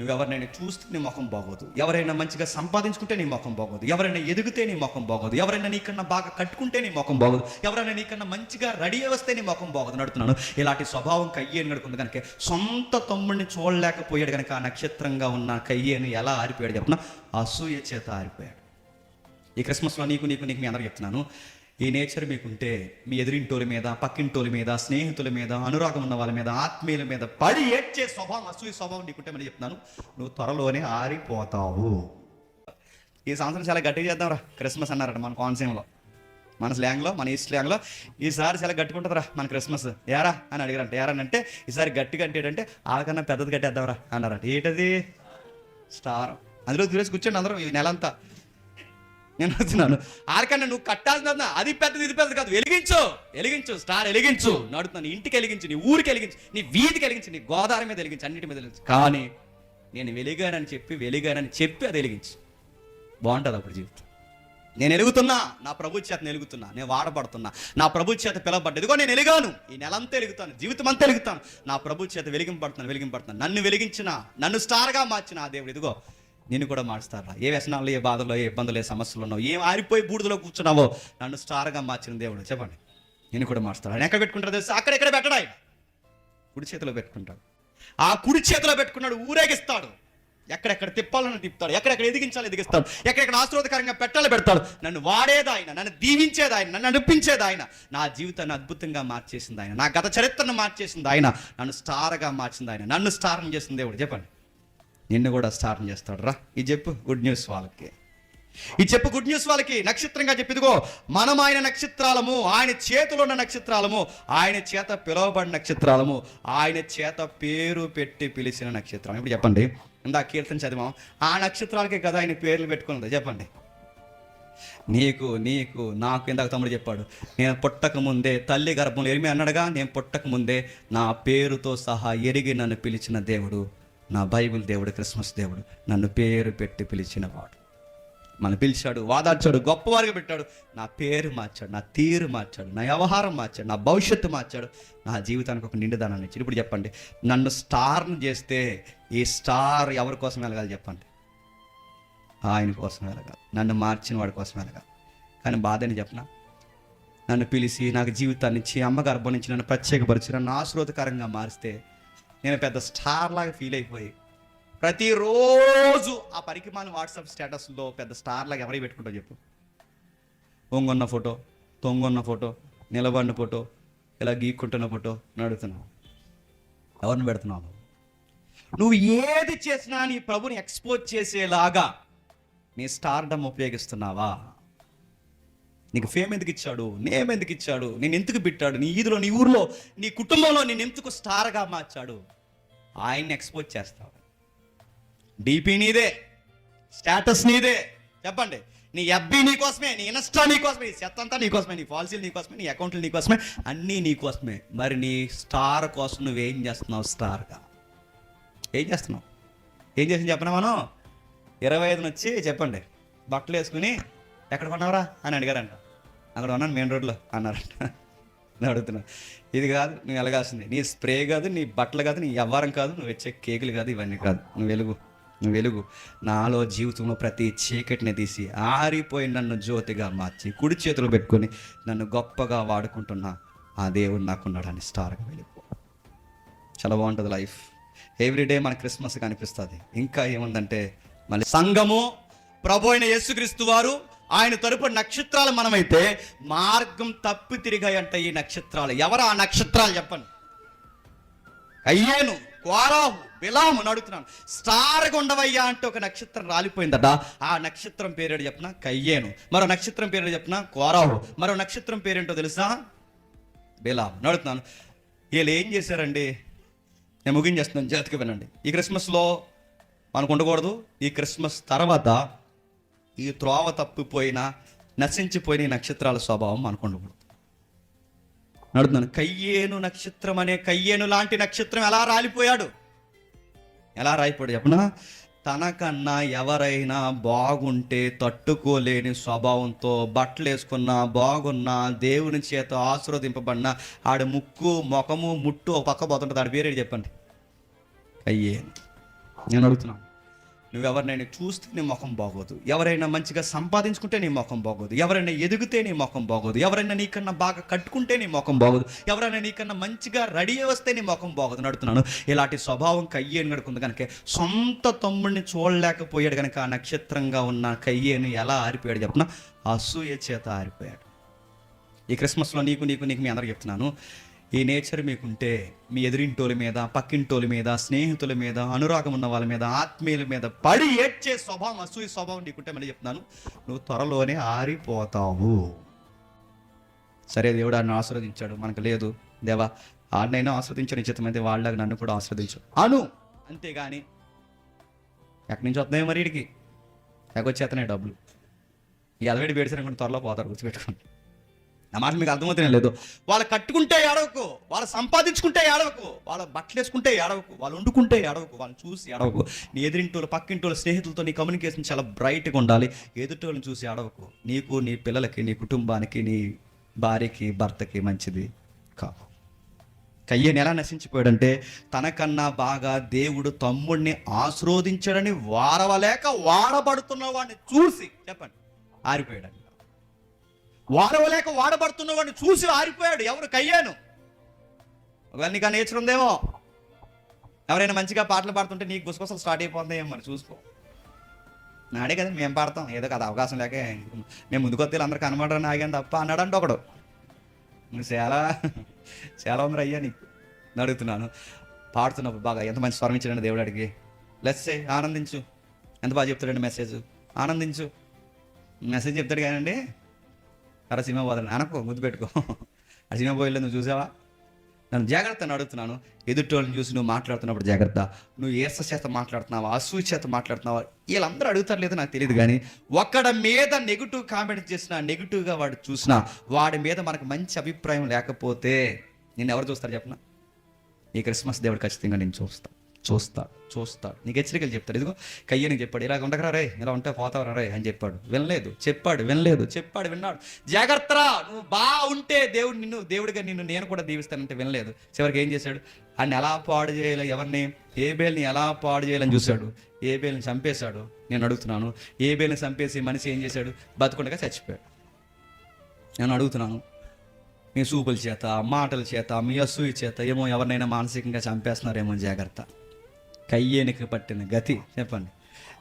నువ్వు ఎవరినైనా చూస్తే నీ ముఖం బాగోదు. ఎవరైనా మంచిగా సంపాదించుకుంటే నీ ముఖం బాగోదు. ఎవరైనా ఎదిగితే నీ ముఖం బాగోదు. ఎవరైనా నీకన్నా బాగా కట్టుకుంటే నీ ముఖం బాగోదు. ఎవరైనా నీకన్నా మంచిగా రెడీ వస్తే నీ ముఖం బాగోదు నడుతున్నాను ఇలాంటి స్వభావం కయ్యేను నడుకుంది కనుక సొంత తమ్ముడిని చూడలేకపోయాడు కనుక ఆ నక్షత్రంగా ఉన్న కయ్యేను ఎలా ఆరిపోయాడు చెప్పిన? అసూయ చేత ఆరిపోయాడు. ఈ క్రిస్మస్లో నీకు నీకు నీకు మీ అందరికి చెప్తున్నాను. ఈ నేచర్ మీకుంటే మీ ఎదురింటోల మీద పక్కింటోల మీద స్నేహితుల మీద అనురాగం ఉన్న వాళ్ళ మీద ఆత్మీయుల మీద పడి ఏడ్చే స్వభావం అసూయ స్వభావం నీకుంటే మరి చెప్తున్నాను. నువ్వు త్వరలోనే ఆరిపోతావు. ఈ సంవత్సరం చాలా గట్టిగా చేద్దాంరా. క్రిస్మస్ అన్నారట మన కోనసీమలో. మన స్లాంగ్లో మన ఈస్ట్ స్లాంగ్లో. ఈసారి చాలా గట్టుకుంటుందిరా మన క్రిస్మస్. ఏరా అని అడిగారంట. ఏరా అని అంటే ఈసారి గట్టిగా అంటే ఏంటంటే వాళ్ళకన్నా పెద్దది కట్టేద్దాంరా అన్నారట. ఏంటది? స్టార్. అందులో దూరేసి కూర్చోండి అందరూ ఈ నెలంతా. నేను వస్తున్నాను. ఆరికన్నా నువ్వు కట్టాల్సిన అది పెద్దది ఇది పెద్దది కాదు. వెలిగించు. వెలిగించు స్టార్ వెలిగించు. నడుతున్నాను ఇంటికి వెలిగించు నీ ఊరికి వెలిగించు నీ వీధికి వెలిగించు నీ గోదావరి మీద వెలిగించు అన్నిటి మీద వెలిగించు. కానీ నేను వెలిగానని చెప్పి వెలిగానని చెప్పి అది వెలిగించు. బాగుంటుంది అప్పుడు జీవితం. నేను ఎలుగుతున్నా నా ప్రభు చేత ఎలుగుతున్నా నేను వాడబడుతున్నా నా ప్రభు చేత పిలవబడ్డ ఇదిగో నేను ఎలిగాను ఈ నెలంతా ఎలుగుతాను జీవితం అంతా ఎలుగుతాను నా ప్రభు చేత వెలిగింపడుతున్నాను వెలిగింపడుతున్నాను నన్ను వెలిగించిన నన్ను స్టార్గా మార్చిన ఆ దేవుడు. ఇదిగో నిన్ను కూడా మార్స్తారా? ఏ వ్యసనాలు ఏ బాధలు ఏ ఇబ్బందులు ఏ సమస్యలు ఉన్నావు ఏం ఆరిపోయి బూడిదలో కూర్చున్నావో నన్ను స్టార్గా మార్చిన దేవుడు. చెప్పండి. నేను కూడా మారుస్తాడు? ఆయన ఎక్కడ పెట్టుకుంటాడు తెలుసు? అక్కడెక్కడ పెట్టడా కుడి చేతిలో పెట్టుకుంటాడు. ఆ కుడి చేతిలో పెట్టుకున్నాడు ఊరేగిస్తాడు. ఎక్కడెక్కడ తిప్పాలని తిప్పుతాడు. ఎక్కడెక్కడ ఎదిగించాలి ఎదిగిస్తాడు. ఎక్కడెక్కడ ఆశీర్వాదకరంగా పెట్టాలి పెడతాడు. నన్ను వాడేది ఆయన నన్ను దీవించేది ఆయన నన్ను నడిపించేది ఆయన. నా జీవితాన్ని అద్భుతంగా మార్చేసింది ఆయన. నా గత చరిత్రను మార్చేసింది ఆయన. నన్ను స్టార్గా మార్చింది ఆయన. నన్ను స్టారం చేసింది దేవుడు. చెప్పండి. నిన్ను కూడా స్టార్ట్ చేస్తాడు రా ఇది చెప్పు గుడ్ న్యూస్ వాళ్ళకి. ఇది చెప్పు గుడ్ న్యూస్ వాళ్ళకి. నక్షత్రంగా చెప్పిదిగో మనం ఆయన నక్షత్రాలము ఆయన చేతిలో ఉన్న నక్షత్రాలము ఆయన చేత పిలువబడిన నక్షత్రాలము ఆయన చేత పేరు పెట్టి పిలిచిన నక్షత్రం ఇప్పుడు చెప్పండి ఇందా కీర్తన చదివాం ఆ నక్షత్రాలకే కదా ఆయన పేర్లు పెట్టుకున్నది? చెప్పండి. నీకు నీకు నాకు ఇందాక తమ్ముడు చెప్పాడు నేను పుట్టక ముందే తల్లి గర్భంలో ఎరిమి అన్నాడుగా నేను పుట్టక ముందే నా పేరుతో సహా ఎరిగి నన్ను పిలిచిన దేవుడు నా బైబిల్ దేవుడు క్రిస్మస్ దేవుడు నన్ను పేరు పెట్టి పిలిచిన వాడు మన పిలిచాడు వాదార్చాడు గొప్పవారిగా పెట్టాడు. నా పేరు మార్చాడు నా తీరు మార్చాడు నా వ్యవహారం మార్చాడు నా భవిష్యత్తు మార్చాడు. నా జీవితానికి ఒక నిండుదనాన్ని ఇచ్చాడు. ఇప్పుడు చెప్పండి నన్ను స్టార్ను చేస్తే ఈ స్టార్ ఎవరి కోసం వెళ్ళగాలి చెప్పండి? ఆయన కోసం వెలగాలి. నన్ను మార్చిన వాడి కోసం వెళ్ళగాలి కానీ బాధ అని చెప్పనా? నన్ను పిలిచి నాకు జీవితాన్ని ఇచ్చి అమ్మ గర్భం నుంచి నన్ను ప్రత్యేకపరిచి నన్ను ఆశ్రోతకరంగా మారిస్తే నేను పెద్ద స్టార్ లాగా ఫీల్ అయిపోయి ప్రతిరోజు ఆ పరికిమాని వాట్సాప్ స్టేటస్లో పెద్ద స్టార్ లాగా ఎవరికి పెట్టుకుంటా చెప్పు? ఒంగొన్న ఫోటో తొంగొన్న ఫోటో నిలబడిన ఫోటో ఇలా గీక్కుంటున్న ఫోటో నడుతున్నావు ఎవరిని పెడుతున్నావు? నువ్వు ఏది చేసినా నీ ప్రభుని ఎక్స్పోజ్ చేసేలాగా నీ స్టార్డమ్ ఉపయోగిస్తున్నావా? నీకు ఫేమ్ ఎందుకు ఇచ్చాడు? నేమ్ ఎందుకు ఇచ్చాడు? నేను ఎందుకు పెట్టాడు? నీ ఈదులో నీ ఊర్లో నీ కుటుంబంలో నేను ఎందుకు స్టార్గా మార్చాడు? ఆయన్ని ఎక్స్పోజ్ చేస్తావు. డీపీ నీదే స్టేటస్ నీదే. చెప్పండి నీ ఎఫ్బీ నీ కోసమే నీ ఇన్స్టా నీ కోసమే నీ చెత్త అంతా నీ కోసమే నీ పాలసీలు నీ కోసమే నీ అకౌంట్లు నీ కోసమే అన్నీ నీ కోసమే. మరి నీ స్టార్ కోసం నువ్వేం చేస్తున్నావు స్టార్గా ఏం చేస్తున్నావు? ఏం చేసింది చెప్పనా మనం? ఇరవై ఐదున వచ్చి చెప్పండి బట్టలు వేసుకుని ఎక్కడ కొన్నావురా? అని అడిగారంట. అక్కడ ఉన్నాను మెయిన్ రోడ్లో అన్నారంట. అడుగుతున్నా. ఇది కాదు నువ్వు ఎలగాల్సింది. నీ స్ప్రే కాదు నీ బట్టలు కాదు నీ వ్యవహారం కాదు నువ్వు వచ్చే కేకులు కాదు ఇవన్నీ కాదు. నువ్వు వెలుగు నువ్వు వెలుగు. నాలో జీవితంలో ప్రతి చీకటిని తీసి ఆరిపోయి నన్ను జ్యోతిగా మార్చి కుడి చేతులు పెట్టుకొని నన్ను గొప్పగా వాడుకుంటున్నా ఆ దేవుడు నాకున్నాడని స్టార్గా వెళ్ళిపో చాలా బాగుంటుంది లైఫ్. ఎవ్రీడే మన క్రిస్మస్ కనిపిస్తుంది. ఇంకా ఏముందంటే మళ్ళీ సంఘము ప్రభు అయిన యేసుక్రీస్తు వారు ఆయన తరపు నక్షత్రాలు మనమైతే మార్గం తప్పి తిరిగాయంట ఈ నక్షత్రాలు. ఎవరు ఆ నక్షత్రాలు చెప్పండి అయ్యేను కోరాహు బిలాము అని అడుగుతున్నాను. స్టార్ ఉండవయ్యా అంటే ఒక నక్షత్రం రాలిపోయిందట. ఆ నక్షత్రం పేరేడు చెప్పిన? కయ్యేను. మరో నక్షత్రం పేరేడు చెప్పిన? కోరాహు. మరో నక్షత్రం పేరేంటో తెలుసా? బిలాం నడుతున్నాను వీళ్ళు ఏం చేశారండి? నేను ముగించేస్తున్నాను జాతికి వినండి. ఈ క్రిస్మస్లో మనకు ఉండకూడదు. ఈ క్రిస్మస్ తర్వాత ఈ త్రోవ తప్పిపోయిన నశించిపోయిన ఈ నక్షత్రాల స్వభావం మనకు నడుతున్నాను కయ్యేను నక్షత్రం అనే కయ్యేను లాంటి నక్షత్రం ఎలా రాలిపోయాడు? ఎలా రాలిపోయాడు చెప్పనా? తనకన్నా ఎవరైనా బాగుంటే తట్టుకోలేని స్వభావంతో బట్టలు వేసుకున్నా బాగున్నా దేవుని చేత ఆశీర్వదింపబడిన ఆడ ముక్కు ముఖము ముట్టు ఒక పక్క పోతుంటుంది. ఆడ పేరేడు చెప్పండి? అయ్యే నేను అడుగుతున్నాను నువ్వెవరినైనా చూస్తే నీ ముఖం బాగోదు. ఎవరైనా మంచిగా సంపాదించుకుంటే నీ ముఖం బాగోదు. ఎవరైనా ఎదిగితే నీ ముఖం బాగోదు. ఎవరైనా నీకన్నా బాగా కట్టుకుంటే నీ ముఖం బాగోదు. ఎవరైనా నీకన్నా మంచిగా రెడీ వస్తే నీ ముఖం బాగోదు నడుతున్నాను అడుగుతున్నాను. ఇలాంటి స్వభావం కయ్యేని గడుకుంది కనుక సొంత తమ్ముడిని చూడలేకపోయాడు కనుక ఆ నక్షత్రంగా ఉన్న కయ్యేను ఎలా ఆరిపోయాడు చెప్పిన? అసూయ చేత ఆరిపోయాడు. ఈ క్రిస్మస్లో నీకు నీకు నీకు మీ అందరికి చెప్తున్నాను. ఈ నేచర్ మీకుంటే మీ ఎదురింటోల మీద పక్కింటోల మీద స్నేహితుల మీద అనురాగం ఉన్న వాళ్ళ మీద ఆత్మీయుల మీద పడి ఏడ్చే స్వభావం అసూయ స్వభావం నీకుంటే మళ్ళీ చెప్తున్నాను. నువ్వు త్వరలోనే ఆరిపోతావు. సరే దేవుడు ఆయన ఆస్వాదించాడు మనకు లేదు. దేవా ఆడినైనా ఆస్వాదించు నిశ్చితమైతే వాళ్ళకి నన్ను కూడా ఆస్వాదించు అను! అంతేగాని ఎక్కడి నుంచి వస్తున్నాయి మరి వీడికి ఎగ్గొచ్చేతనే డబ్బులు? ఈ అలవేడి పేడిసిన త్వరలో పోతారు గుర్తుపెట్టుకోండి. నా మాట మీకు అర్థమవుతూనే లేదు. వాళ్ళు కట్టుకుంటే ఏడవకు వాళ్ళు సంపాదించుకుంటే ఏడవకు వాళ్ళ బట్టలు వేసుకుంటే ఏడవకు వాళ్ళు వండుకుంటే ఏడవకు వాళ్ళని చూసి ఏడవకు. నీ ఎదిరింటోళ్ళు పక్కింటోళ్ళు స్నేహితులతో నీ కమ్యూనికేషన్ చాలా బ్రైట్గా ఉండాలి. ఎదుటోళ్ళని చూసి ఏడవకు. నీకు నీ పిల్లలకి నీ కుటుంబానికి నీ భార్యకి భర్తకి మంచిది కావు. కయ్యని ఎలా నశించిపోయాడంటే తనకన్నా బాగా దేవుడు తమ్ముడిని ఆశ్రోదించాడని వారవలేక వాడబడుతున్న వాడిని చూసి చెప్పండి ఆరిపోయాడు వాడవలేక వాడబడుతున్న వాడిని చూసి ఆరిపోయాడు. ఎవరు? కయ్యాను. ఒకవేళ నీకు ఆ నేచర్ ఉందేమో? ఎవరైనా మంచిగా పాటలు పాడుతుంటే నీకు గుసగుసలు స్టార్ట్ అయిపోతుందేమో మరి చూసుకో. నాడే కదా మేము పాడతాం. ఏదో కదా అవకాశం లేక మేము ముందుకు వస్తే అందరూ కనబడరని ఆగాను తప్ప అన్నాడంట ఒకడు. చాలా చాలా ఉందరు అయ్యా నీకు. అడుగుతున్నాను. పాడుతున్నప్పుడు బాగా ఎంత మంచి స్వరం ఇచ్చాడండి దేవుడు అడిగి. లెట్స్ ఆనందించు. ఎంత బాగా చెప్తాడండి మెసేజ్ ఆనందించు. మెసేజ్ చెప్తాడు కానండి అరే సినిమా పోదండి అనకో ముద్దు పెట్టుకో. ఆ సినిమా పోయిలే నువ్వు చూసావా? నన్ను జాగ్రత్త అని అడుగుతున్నాను. ఎదుటోళ్ళని చూసి నువ్వు మాట్లాడుతున్నప్పుడు జాగ్రత్త. నువ్వు ఏస చేత మాట్లాడుతున్నావా? అసూ చేత మాట్లాడుతున్నావా? వీళ్ళందరూ అడుగుతారు లేదో నాకు తెలియదు కానీ ఒక్కడ మీద నెగిటివ్ కామెంట్ చేసినా నెగిటివ్గా వాడు చూసినా వాడి మీద మనకు మంచి అభిప్రాయం లేకపోతే నేను ఎవరు చూస్తారు చెప్పనా? ఈ క్రిస్మస్ దేవుడు ఖచ్చితంగా నేను చూస్తాను చూస్తా చూస్తా. నీకు హెచ్చరికలు చెప్తాడు. ఇదిగో కయ్యని చెప్పాడు ఇలా ఉండకరా రే ఇలా ఉంటే పోతావరా రే అని చెప్పాడు. వినలేదు చెప్పాడు వినలేదు చెప్పాడు విన్నాడు. జాగ్రత్తరా నువ్వు బాగా ఉంటే దేవుడు నిన్ను దేవుడిగా నిన్ను నేను కూడా దీవిస్తానంటే వినలేదు. చివరికి ఏం చేశాడు? ఆయన ఎలా పాడు చేయాలి ఎవరిని? ఏ బేల్ని ఎలా పాడు చేయాలని చూశాడు. ఏ బేల్ని చంపేశాడు. నేను అడుగుతున్నాను. ఏ బేల్ని చంపేసి మనిషి ఏం చేశాడు? బతుకుండగా చచ్చిపోయాడు. నేను అడుగుతున్నాను. మీ సూపుల చేత మాటల చేత మీ అసూయ చేత ఏమో ఎవరినైనా మానసికంగా చంపేస్తున్నారేమో జాగ్రత్త. కయ్యేనికి పట్టిన గతి. చెప్పండి.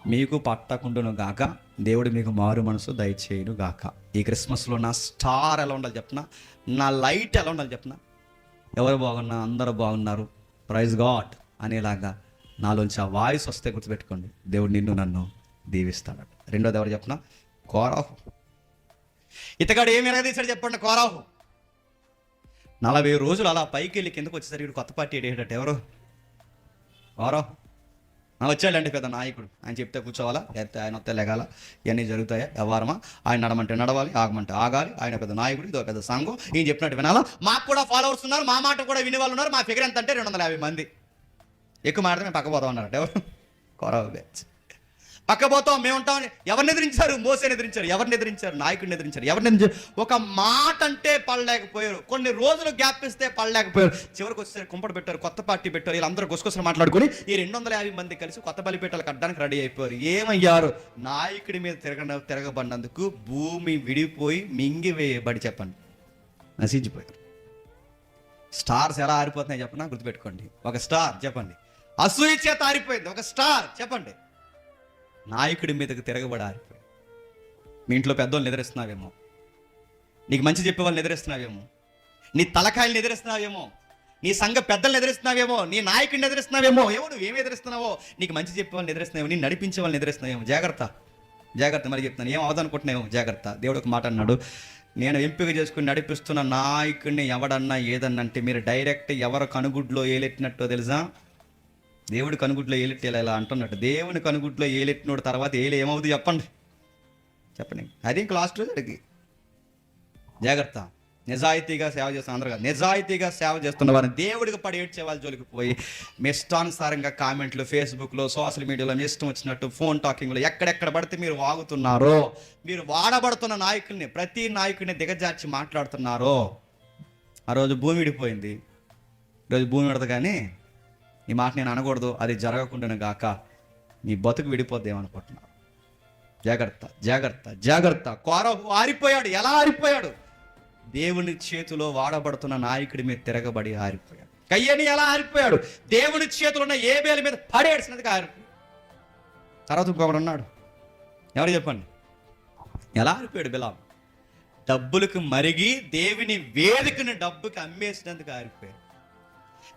మీకు పట్టకుండాను గాక దేవుడు మీకు మారు మనసు దయచేయును గాక. ఈ క్రిస్మస్లో నా స్టార్ ఎలా ఉండాలి చెప్పిన? నా లైట్ ఎలా ఉండాలి చెప్పిన? ఎవరు బాగున్నా అందరూ బాగున్నారు. ప్రైజ్ గాడ్ అనేలాగా నాలోంచి ఆ వాయిస్ వస్తే గుర్తుపెట్టుకోండి. దేవుడు నిన్ను నన్ను దీవిస్తాడు. రెండోది ఎవరు చెప్పిన? కోరాహు. ఇతగాడు ఏమి ఎరగదీశాడు చెప్పండి కోరాహు. నలభై రోజులు అలా పైకి వెళ్ళి కిందకు వచ్చేసరికి కొత్త పార్టీ ఎవరు? వారో. వచ్చాడండి పెద్ద నాయకుడు. ఆయన చెప్తే కూర్చోవాలా? లేకపోతే ఆయన వస్తే లెగాల? ఇవన్నీ జరుగుతాయా? వ్యవహారమా? ఆయన నడమంటే నడవాలి ఆగమంటే ఆగాలి. ఆయన పెద్ద నాయకుడు ఇదో పెద్ద సంఘం. ఈయన చెప్పినట్టు వినాలా? మాకు కూడా ఫాలోవర్స్ ఉన్నారు మా మాట కూడా వినే వాళ్ళు ఉన్నారు. మా ఫిగర్ ఎంత అంటే రెండు వందల యాభై మంది. ఎక్కువ మాట్లాడితే మేము పక్క పోతాం అన్నారట ఎవరు? కొరవ బ్యాచ్ పక్కపోతాం మేము ఉంటాం ఎవరిని ఎదిరించారు? మోసేని ఎదిరించారు. ఎవరిని ఎదిరించారు? నాయకుడిని ఎదిరించారు. ఎవరిని ఎదిరించారు? ఒక మాట అంటే పడలేకపోయారు. కొన్ని రోజులు గ్యాప్ ఇస్తే పడలేకపోయారు. చివరికి వచ్చేసరికి కుంపటి పెట్టారు కొత్త పార్టీ పెట్టారు. వీళ్ళందరూ గుసగుసలు మాట్లాడుకొని ఈ రెండు వందల యాభై మంది కలిసి కొత్త బలిపేటలు కట్టడానికి రెడీ అయిపోయారు. ఏమయ్యారు? నాయకుడి మీద తిరగ తిరగబడినందుకు భూమి విడిపోయి మింగివేయబడి చెప్పండి. నశించిపోయారు. స్టార్స్ ఎలా ఆరిపోతున్నాయి చెప్పనా? గుర్తుపెట్టుకోండి. ఒక స్టార్ చెప్పండి. అసూయ చేత ఆరిపోయింది. ఒక స్టార్ చెప్పండి. నాయకుడి మీదకి తిరగబడాలి. మీ ఇంట్లో పెద్దోళ్ళు నిద్రిస్తున్నావేమో నీకు మంచి చెప్పే వాళ్ళని నిద్రిస్తున్నావేమో నీ తలకాయలు నిద్రిస్తున్నావేమో నీ సంఘ పెద్దల్ని ఎదిరిస్తున్నావేమో? నీ నాయకుడిని ఎదిరిస్తున్నావేమో? ఏమో నువ్వేమి ఎదిరిస్తున్నావో? నీకు మంచి చెప్పే వాళ్ళని ఎదిరిస్తున్నావేమో? నీ నడిపించే వాళ్ళని ఎదిరిస్తున్నావేమో? జాగ్రత్త. జాగ్రత్త మరి చెప్తాను ఏం అవదనుకుంటున్నావు జాగ్రత్త. దేవుడు ఒక మాట అన్నాడు. నేను ఎంపిక చేసుకుని నడిపిస్తున్న నాయకుడిని ఎవడన్నా ఏదన్నా అంటే మీరు డైరెక్ట్ ఎవరు కనుగుడ్లో ఏలెట్టినట్టో తెలుసా? దేవుడి కనుగుట్లో ఏలెట్టేలా ఇలా అంటున్నట్టు. దేవుని కనుగుట్లో ఏలెట్టినోడు తర్వాత ఏలు ఏమవుతుంది చెప్పండి. చెప్పండి. అది ఇంకా లాస్ట్ రోజు అడిగి. జాగ్రత్త. నిజాయితీగా సేవ చేస్తున్న అందరూ నిజాయితీగా సేవ చేస్తున్న వారిని దేవుడికి పడి ఏడ్చే వాళ్ళ జోలికి పోయి మీ ఇష్టానుసారంగా కామెంట్లు ఫేస్బుక్లో సోషల్ మీడియాలో మీ ఇష్టం వచ్చినట్టు ఫోన్ టాకింగ్లో ఎక్కడెక్కడ పడితే మీరు వాగుతున్నారో మీరు వాడబడుతున్న నాయకుల్ని ప్రతి నాయకుడిని దిగజార్చి మాట్లాడుతున్నారో ఆ రోజు భూమి విడిపోయింది. ఈరోజు భూమి విడదు కానీ ఈ మాట నేను అనకూడదు అది జరగకుండా గాక నీ బతుకు విడిపోద్దేమనుకుంటున్నావు. జాగ్రత్త జాగ్రత్త జాగ్రత్త. కోరహు ఆరిపోయాడు ఎలా ఆరిపోయాడు? దేవుని చేతిలో వాడబడుతున్న నాయకుడి మీద తిరగబడి ఆరిపోయాడు. కయ్యని ఎలా ఆరిపోయాడు? దేవుని చేతిలో ఉన్న ఏ బేల మీద పడేసినదిగా ఆరిపోయాడు. తర్వాత ఇంకొకడు ఉన్నాడు. ఎవరు చెప్పండి? ఎలా ఆరిపోయాడు బిలాం డబ్బులకు మరిగి దేవుని వేదికను డబ్బుకి అమ్మేసినందుకు ఆరిపోయాడు.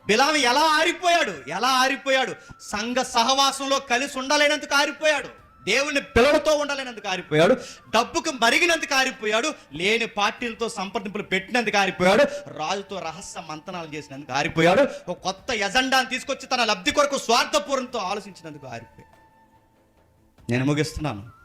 బిలాం ఎలా ఆరిపోయాడు? ఎలా ఆరిపోయాడు? సంఘ సహవాసంలో కలిసి ఉండలేనందుకు ఆరిపోయాడు. దేవుని పిల్లలతో ఉండలేనందుకు ఆరిపోయాడు. డబ్బుకు మరిగినందుకు ఆరిపోయాడు. లేని పార్టీలతో సంప్రదింపులు పెట్టినందుకు ఆరిపోయాడు. రాజుతో రహస్య మంతనాలు చేసినందుకు ఆరిపోయాడు. ఒక కొత్త ఎజెండాను తీసుకొచ్చి తన లబ్ధి కొరకు స్వార్థపూర్వంతో ఆలోచించినందుకు ఆరిపోయాడు. నేను ముగిస్తున్నాను.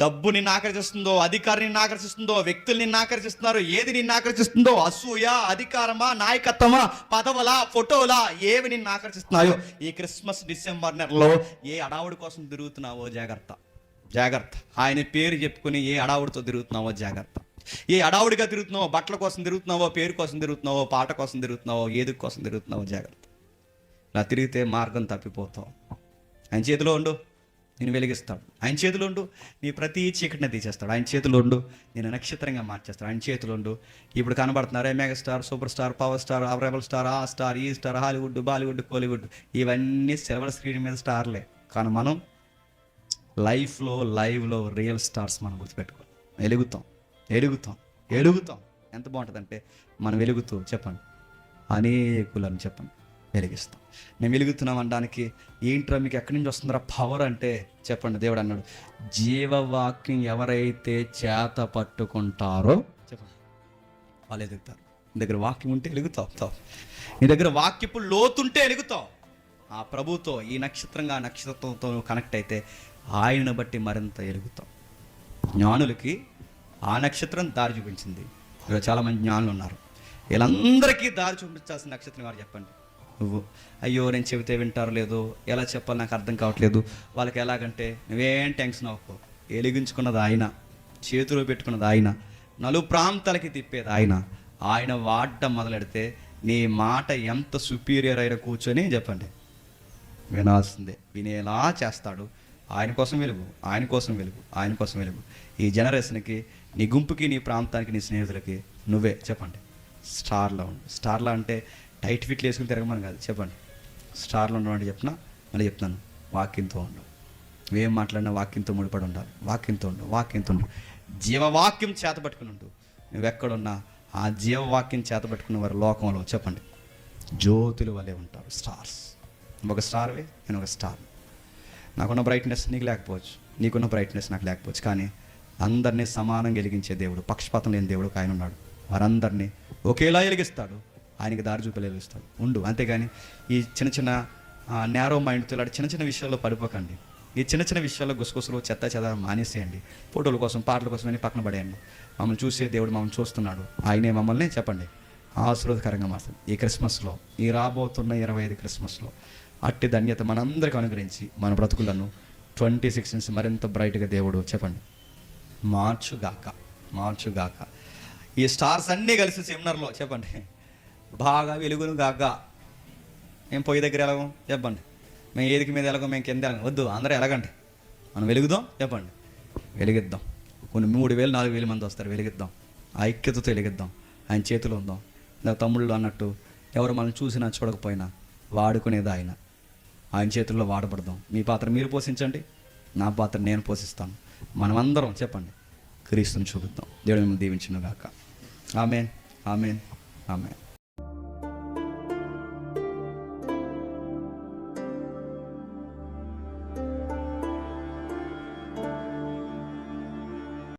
డబ్బు నిన్ను ఆకర్షిస్తుందో అధికారం నిన్ను ఆకర్షిస్తుందో వ్యక్తులు నిన్ను ఆకర్షిస్తున్నారు ఏది నిన్ను ఆకర్షిస్తుందో అసూయ అధికారమా నాయకత్వమా పదవులా ఫోటోలా ఏవి నిన్ను ఆకర్షిస్తున్నాయో ఈ క్రిస్మస్ డిసెంబర్ నెలలో ఏ అడావుడి కోసం తిరుగుతున్నావో జాగ్రత్త. జాగ్రత్త. ఆయన పేరు చెప్పుకుని ఏ అడావుడితో తిరుగుతున్నావో జాగ్రత్త. ఏ అడావుడిగా తిరుగుతున్నావో బట్టల కోసం తిరుగుతున్నావో పేరు కోసం తిరుగుతున్నావో పాట కోసం తిరుగుతున్నావో ఏది కోసం తిరుగుతున్నావో జాగ్రత్త. ఇలా తిరిగితే మార్గం తప్పిపోతావు. ఆయన చేతిలో ఉండు. నేను వెలిగిస్తాడు ఆయన చేతిలో ఉండు. నీ ప్రతి చీకటిని తీసేస్తాడు. ఆయన చేతిలో ఉండు. నేను నక్షత్రంగా మార్చేస్తాడు. ఆయన చేతిలో ఉండు. ఇప్పుడు కనబడుతున్నారు mega star super star power star rebel star ఆ స్టార్ ఈ స్టార్ హాలీవుడ్ బాలీవుడ్ కోలీవుడ్ ఇవన్నీ సిల్వర్ స్క్రీన్ మీద స్టార్లే. కానీ మనం లైఫ్లో లైవ్లో రియల్ స్టార్స్ మనం గుర్తుపెట్టుకోవాలి. వెలుగుతాం. ఎలుగుతాం ఎలుగుతాం ఎంత బాగుంటుందంటే మనం వెలుగుతూ చెప్పండి. అనేకులను చెప్పండి. వెలిగిస్తాం మేము వెలుగుతున్నాం అనడానికి ఏంట్రా మీకు ఎక్కడి నుంచి వస్తుందిరా పవర్ అంటే? చెప్పండి దేవుడు అన్నాడు. జీవవాక్యం ఎవరైతే చేత పట్టుకుంటారో చెప్పండి. వాళ్ళు ఎదుగుతారు. నీ దగ్గర వాక్యం ఉంటే ఎలుగుతావు నీ దగ్గర వాక్యపు లోతుంటే ఎలుగుతావు. ఆ ప్రభుతో ఈ నక్షత్రంగా ఆ నక్షత్రంతో కనెక్ట్ అయితే ఆయనను బట్టి మరింత ఎలుగుతావు. జ్ఞానులకి ఆ నక్షత్రం దారి చూపించింది. ఇక్కడ చాలామంది జ్ఞానులు ఉన్నారు. వీళ్ళందరికీ దారి చూపించాల్సిన నక్షత్రం వారు చెప్పండి? నువ్వు అయ్యో నేను చెబితే వింటారో లేదో ఎలా చెప్పాలి నాకు అర్థం కావట్లేదు. వాళ్ళకి ఎలాగంటే నువ్వేం టెన్షన్ అవ్వకు. ఎలిగించుకున్నది ఆయన చేతిలో పెట్టుకున్నది ఆయన నలు ప్రాంతాలకి తిప్పేది ఆయన. ఆయన వాడటం మొదలెడితే నీ మాట ఎంత సుపీరియర్ అయిన కూర్చొని చెప్పండి. వినాల్సిందే. వినేలా చేస్తాడు. ఆయన కోసం వెలుగు ఆయన కోసం వెలుగు ఆయన కోసం వెలుగు. ఈ జనరేషన్కి నీ గుంపుకి నీ ప్రాంతానికి నీ స్నేహితులకి నువ్వే చెప్పండి. స్టార్లా ఉండు. స్టార్లా అంటే టైట్ ఫిట్లు వేసుకుని తిరగమని కాదు చెప్పండి. స్టార్లో ఉండమంటే చెప్పిన మళ్ళీ చెప్తాను వాక్యంతో ఉండు. నువ్వేం మాట్లాడినా వాక్యంతో ముడిపడి ఉండాలి. వాక్యంతో ఉండు వాక్యంతో ఉండు. జీవవాక్యం చేత పట్టుకుని ఉండు. నువ్వెక్కడున్నా ఆ జీవవాక్యం చేత వారు లోకంలో చెప్పండి. జ్యోతులు వలె ఉంటారు స్టార్స్. ఒక స్టార్వే నేను ఒక స్టార్. నాకున్న బ్రైట్నెస్ నీకు లేకపోవచ్చు. నీకున్న బ్రైట్నెస్ నాకు లేకపోవచ్చు. కానీ అందరినీ సమానం వెలిగించే దేవుడు పక్షపాతం లేని దేవుడు ఒక ఆయన ఉన్నాడు. వారందరినీ ఒకేలా వెలిగిస్తాడు. ఆయనకి దారి చూపలేస్తాడు ఉండు అంతేగాని ఈ చిన్న చిన్న నేరో మైండ్తో ఇలాంటి చిన్న చిన్న విషయాల్లో పడిపోకండి. ఈ చిన్న చిన్న విషయాల్లో గుసగుసలు చెత్త చెద మానేసేయండి. ఫోటోల కోసం పాటల కోసం అని పక్కన పడేయండి. మమ్మల్ని చూసే దేవుడు మమ్మల్ని చూస్తున్నాడు. ఆయనే మమ్మల్ని చెప్పండి. ఆశీర్వదకరంగా మాత్రం ఈ క్రిస్మస్లో ఈ రాబోతున్న ఇరవై ఐదు క్రిస్మస్లో అట్టి ధన్యత మనందరికీ అనుగ్రహించి మన బ్రతుకులను ట్వంటీ సిక్స్ నుంచి మరింత బ్రైట్గా దేవుడు చెప్పండి. మార్చుగాక మార్చుగాక. ఈ స్టార్స్ అన్నీ కలిసి సెమినార్లో చెప్పండి. బాగా వెలుగును గాక. మేము పొయ్యి దగ్గర ఎలాగం? చెప్పండి. మేము ఏదికి మీద ఎలాగో మేము కింద ఎలాగం? వద్దు అందరూ ఎలాగండి. మనం వెలుగుదాం చెప్పండి. వెలిగిద్దాం. కొన్ని మూడు వేలు నాలుగు వేల మంది వస్తారు వెలిగిద్దాం. ఆ ఐక్యతతో వెలిగిద్దాం. ఆయన చేతిలో ఉందాం. నా తమ్ముళ్ళు అన్నట్టు ఎవరు మనం చూసినా చూడకపోయినా వాడుకునేది ఆయన. ఆయన చేతుల్లో వాడబడదాం. మీ పాత్ర మీరు పోషించండి నా పాత్ర నేను పోషిస్తాను. మనమందరం చెప్పండి. క్రీస్తుని చూపిద్దాం. దేవుడు మిమ్మల్ని దీవించిన గాక ఆమెన్. ఆమెన్. ఆమెన్.